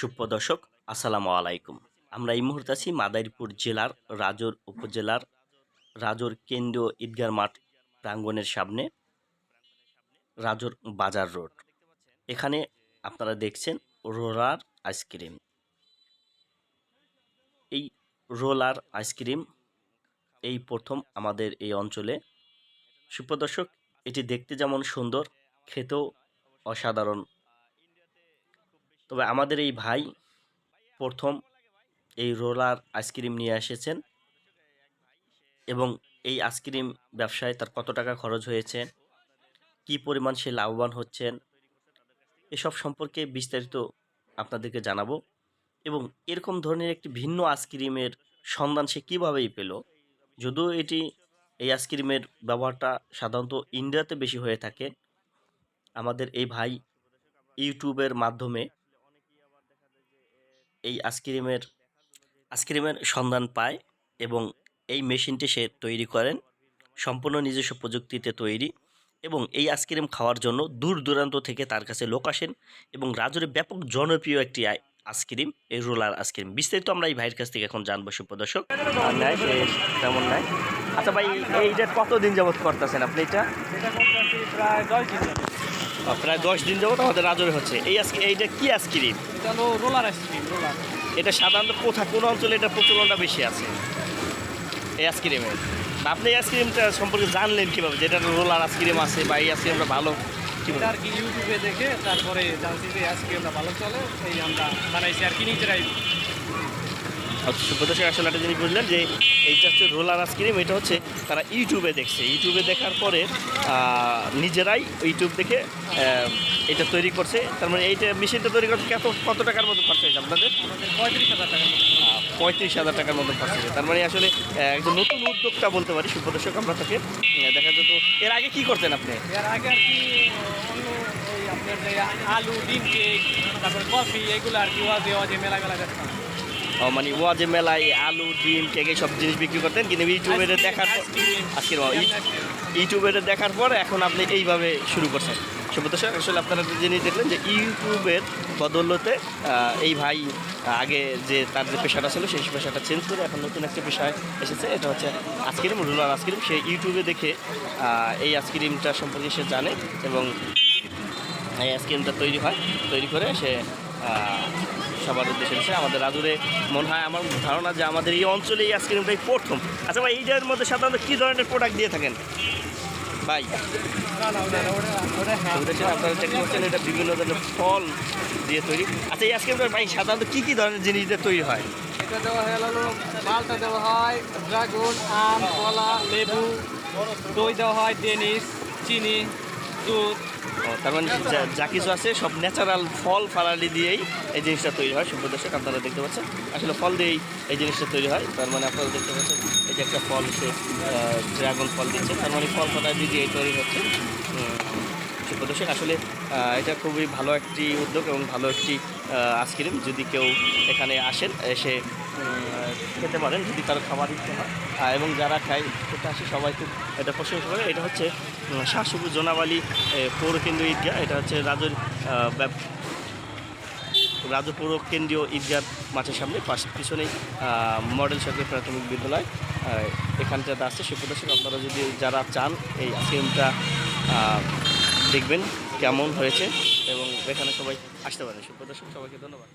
সুপ্রদর্শক আসসালামু আলাইকুম। আমরা এই মুহূর্তে আছি মাদারীপুর জেলার রাজোর উপজেলার রাজোর কেন্দ্রীয় ঈদগার মাঠ প্রাঙ্গণের সামনে, রাজোর বাজার রোড। এখানে আপনারা দেখছেন রোলার আইসক্রিম। এই রোলার আইসক্রিম এই প্রথম আমাদের এই অঞ্চলে। সুপ্রদর্শক এটি দেখতে যেমন সুন্দর, খেতেও অসাধারণ তবে আমাদের এই ভাই প্রথম এই রোলার আইসক্রিম নিয়ে এসেছেন এবং এই আইসক্রিম ব্যবসায় তার কত টাকা খরচ হয়েছে, কি পরিমাণ সে লাভবান হচ্ছেন, এসব সম্পর্কে বিস্তারিত আপনাদেরকে জানাব এবং এরকম ধরনের একটি ভিন্ন আইসক্রিমের সন্ধান সে কীভাবেই পেল, যদিও এটি এই আইসক্রিমের ব্যবহারটা সাধারণত ইন্ডিয়াতে বেশি হয়ে থাকে, আমাদের এই ভাই ইউটিউবের মাধ্যমে এই আইসক্রিমের আইসক্রিমের সন্ধান পায় এবং এই মেশিনটি সে তৈরি করেন। সম্পূর্ণ নিজস্ব প্রযুক্তিতে তৈরি এবং এই আইসক্রিম খাওয়ার জন্য দূর দূরান্ত থেকে তার কাছে লোক আসেন এবং রাজরে ব্যাপক জনপ্রিয় একটি আই- আইসক্রিম এই রোলার আইসক্রিম বিস্তারিত আমরা এই ভাইয়ের কাছ থেকে এখন জানব সুপ্রদর্শক। সে তেমন নেয় আচ্ছা ভাই এইটা কতদিন যাবত করতেছেন আপনি এটা? এটা প্রায় দশ দিন প্রায় দশ দিন যাবত আমাদের রাজরে হচ্ছে। এই এইটা কি আইসক্রিম এটা হলো রোলার আইসক্রিম রোলার। এটা সাধারণত কোথা কোন অঞ্চলে এটা প্রচলনটা বেশি আছে? এই আইসক্রিমের আপনি এই আইসক্রিমটা সম্পর্কে জানলেন কীভাবে? যেটা রোলার আইসক্রিম আছে বা এই আইসক্রিমটা ভালো এটা আর কি ইউটিউবে দেখে তারপরে জানছি যে আইসক্রিমটা ভালো চলে এই আমরা বানাইছি আর কি নিজেরাই। সুপ্রদর্শক আসলে একটা জিনিস বুঝলেন যে এইটা হচ্ছে রোলার আইসক্রিম এটা হচ্ছে তারা ইউটিউবে দেখছে। ইউটিউবে দেখার পরে নিজেরাই ইউটিউব দেখে এটা তৈরি করছে। তার মানে এইটা মেশিনটা তৈরি করতে কত কত টাকার মতো খরচ হয়েছে আপনাদের? পঁয়ত্রিশ হাজার টাকার মতো। পঁয়ত্রিশ হাজার টাকার মতো খরচ হয়েছে। তার মানে আসলে একজন নতুন উদ্যোক্তা বলতে পারি সুপ্রদর্শক আমরা তাকে দেখা যেত। এর আগে কি করতেন আপনি? এর আগে আর কি আপনার আলু ডিম কেক তারপরে কফি এগুলো আর কি ওয়াজে ওয়াজে মেলা মেলা দেখতাম মানে ওয়াজে মেলায় আলু ডিম কেক সব জিনিস বিক্রি করতেন। কিন্তু ইউটিউবে দেখার পর আজকের ইউটিউবে দেখার পর এখন আপনি এইভাবে শুরু করছেন। সুপ্রদর্শক আসলে আপনারা জিনিস দেখলেন যে ইউটিউবের বদৌলতে এই ভাই আগে যে তার যে পেশাটা ছিল সেই পেশাটা চেঞ্জ করে এখন নতুন একটা পেশায় এসেছে। এটা হচ্ছে আইসক্রিম রুলার আইসক্রিম সে ইউটিউবে দেখে এই আইসক্রিমটা সম্পর্কে সে জানে এবং এই আইসক্রিমটা তৈরি হয়। তৈরি করে সে সবার উদ্দেশ্যে দিচ্ছে আমাদের রাজুরে মনে হয় আমার ধারণা যে আমাদের এই অঞ্চলে এই আইসক্রিমটাই প্রথম। আচ্ছা ভাই এই এইটার মধ্যে সাধারণত কী ধরনের প্রোডাক্ট দিয়ে থাকেন? ভাই। আপনারা চেক করছেন, এটা বিভিন্ন ধরনের ফল দিয়ে তৈরি। আচ্ছা এই আইসক্রিমটা ভাই, সাধারণত কী কী ধরনের জিনিস দিয়ে তৈরি হয়? দেওয়া হয় দেওয়া হয়, ড্রাগন, আম, কলা, লেবু, দই দেওয়া হয়, ডেনিস, চিনি। দুধ তার মানে যা- কিছু আছে সব ন্যাচারাল ফল ফালালি দিয়েই এই জিনিসটা তৈরি হয় সুপ্রদর্শক আপনারা দেখতে পাচ্ছেন। আসলে ফল দিয়েই এই জিনিসটা তৈরি হয় তার মানে আপনারা দেখতে পাচ্ছেন এই যে একটা ফল সে ড্রাগন ফল দিচ্ছে তার মানে ফল ফাটা দিয়ে তৈরি হচ্ছে। উম, সুপ্রদর্শক আসলে এটা খুবই ভালো একটি উদ্যোগ এবং ভালো একটি আইসক্রিম। যদি কেউ এখানে আসেন এসে খেতে পারেন যদি কারও খাবার ইচ্ছে হয়। এবং যারা খায়, খেতে আসে, সবাই খুব এটা প্রশংসা করে। এটা হচ্ছে শাহসুপুর জোনাবালি পৌর কেন্দ্রীয় ঈদগাহ, এটা হচ্ছে রাজুর রাজু পৌর কেন্দ্রীয় ঈদগাহ মাঠের সামনে, পাশ পিছনেই মডেল সরকারি প্রাথমিক বিদ্যালয়। এখানটাতে আছে সুপ্রদর্শক আপনারা যদি যারা চান, এই আইসক্রিমটা দেখবেন কেমন হয়েছে এবং এখানে সবাই আসতে পারেন। সুপ্রদর্শক, সবাইকে ধন্যবাদ।